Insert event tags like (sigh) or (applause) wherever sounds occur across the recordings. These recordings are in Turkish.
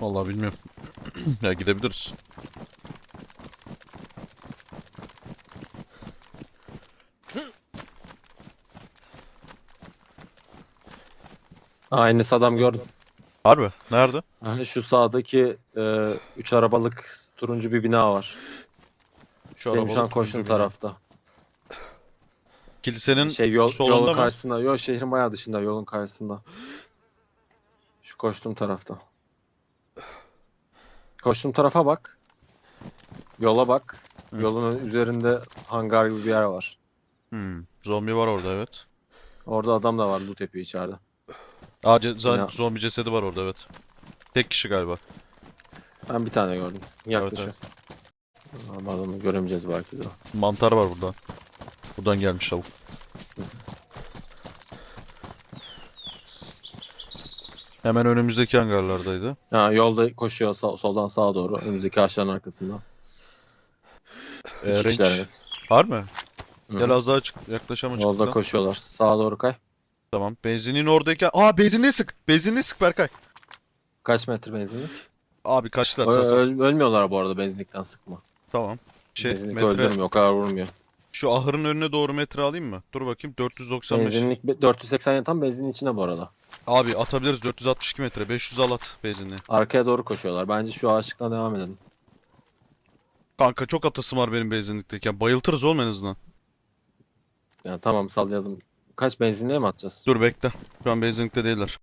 Vallahi bilmiyorum. (clears throat) ya gidebiliriz. Aynı adam gördüm. Harbi. Nerede? Hani şu sağdaki e, üç arabalık turuncu bir bina var. Şu Benim şu an koştuğum tarafta. Kilisenin Şey yol, solunda yolun mı? karşısında. Yok şehrin bayağı dışında yolun karşısında. Şu koştuğum tarafta. Koştuğum tarafa bak. Yola bak. Hı. Yolun üzerinde hangar gibi bir yer var. Hmm, zombi var orada evet. Orada adam da var loot yapıyor içeride. Aa, ce- Ya. zombi cesedi var orada evet. Tek kişi galiba. Ben bir tane gördüm. Yaklaşıyor. Ama adamı göremeyeceğiz belki de. Mantar var burada. Buradan gelmiş tavuk. Hemen önümüzdeki hangarlardaydı. Ha, yolda koşuyor sağ- soldan sağa doğru. Önümüzdeki ağaçların arkasında. Ee, İki. Var mı? Hı. Gel az daha çık yaklaş ama Yolda çık. koşuyorlar. Sağa doğru kay. Tamam. Benzinin oradayken... Aa benzinliğe sık. Benzinliğe sık Berkay. Kaç metre benzinlik? Abi kaçtılar. Ö- öl- ölmüyorlar bu arada benzinlikten sıkma. Tamam. Şey, Benzinlik metre... öldürmüyor o kadar vurmuyor. Şu ahırın önüne doğru metre alayım mı? Dur bakayım 495. Benzinlik be- 480 tam benzinin içinde bu arada. Abi atabiliriz 462 metre. 500 al at benzinliği. Arkaya doğru koşuyorlar. Bence şu ağaçlıktan devam edelim. Kanka çok atasım var benim benzinlikteyken. Bayıltırız oğlum en azından. Yani tamam sallayalım. Kaç benzinliğe mi atacağız? Dur bekle. Şu an benzinlikte değiller.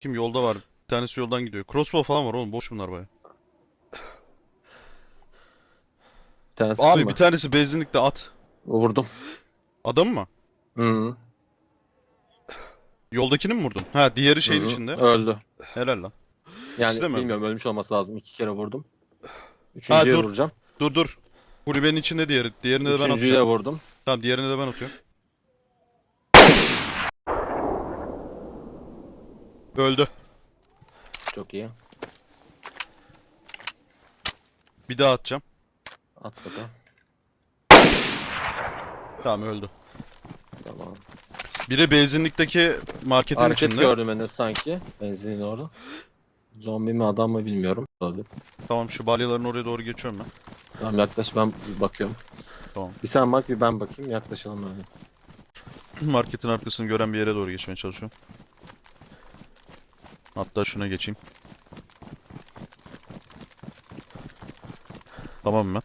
Kim yolda var? Bir tanesi yoldan gidiyor. Crossbow falan var oğlum. Boş bunlar baya. Bir tanesi Abi mı? bir tanesi benzinlikte at. Vurdum. Adam mı? Hı -hı. Yoldakini mi vurdun? Ha diğeri şeyin Hı içinde. Öldü. Helal lan. Yani mi? bilmiyorum ölmüş olması lazım. İki kere vurdum. Üçüncüye dur. vuracağım. Dur dur. Kulübenin içinde diğeri. Diğerini de ben Üçüncüye de atacağım. vurdum. Tamam diğerini de ben atıyorum. Öldü. Çok iyi. Bir daha atacağım. At bakalım. Tamam öldü. Tamam. Biri benzinlikteki marketin Hareket içinde. gördüm Enes sanki. Benzinin orada. Zombi mi adam mı bilmiyorum. Olabilir. Tamam şu balyaların oraya doğru geçiyorum ben. Tamam yaklaş ben bakıyorum. Tamam. Bir sen bak bir ben bakayım yaklaşalım öyle. (clears throat) Marketin arkasını gören bir yere doğru geçmeye çalışıyorum. Hatta şuna geçeyim. Tamam mı?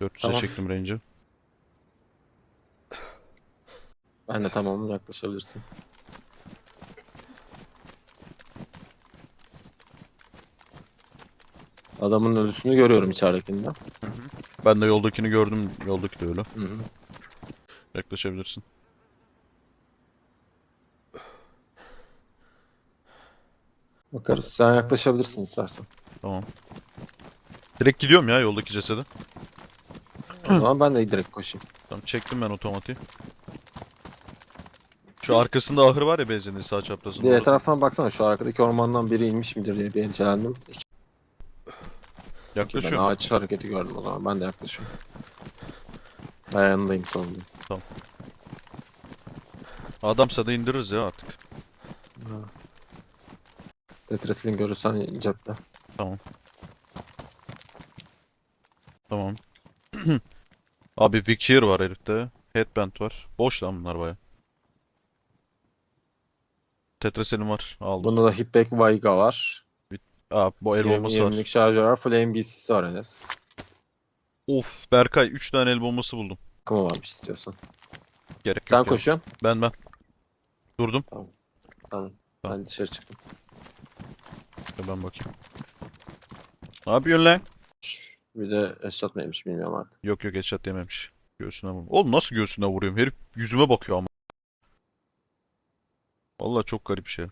400'e Tamam. çektim range'i. Ben de tamamım yaklaşabilirsin. Adamın ölüsünü görüyorum içeridekinde. Ben de yoldakini gördüm. Yoldaki de öyle. Hı hı. Yaklaşabilirsin. Bakarız. Sen yaklaşabilirsin istersen. Tamam. Direkt gidiyorum ya yoldaki cesede. O zaman ben de direkt koşayım. Tamam çektim ben otomatiği. Şu arkasında ahır var ya benzinli sağ çaprazında. Bir etrafına baksana şu arkadaki ormandan biri inmiş midir diye bir endişelendim. İki- Ben Yaklaşıyorum. ağaç hareketi gördüm o zaman. Ben de yaklaşıyorum. Ben yanındayım sonunda. Adamsa da indiririz ya artık. Tetris'ini görürsen cepte. Tamam. (clears throat) Abi Vikier var herifte. Headband var. Boş lan bunlar baya. Tetreselim var. Aldım. Bunda da Hipback Vaiga var. Aa bu el bombası var. 20'lik şarjör var. Flame BC'si var Enes. Of Berkay 3 tane el bombası buldum. Akımı varmış istiyorsan. Gerek Sen yok ya. koşuyorsun. Ben ben. Durdum. Tamam. Tamam. Ben dışarı çıktım. Ya Ben bakayım. Ne yapıyorsun lan? Bir de Esat neymiş bilmiyorum artık. Yok yok headshot yememiş. Göğsüne vurdum. Oğlum nasıl göğsüne vuruyorum? Herif yüzüme bakıyor ama. Vallahi çok garip bir şey.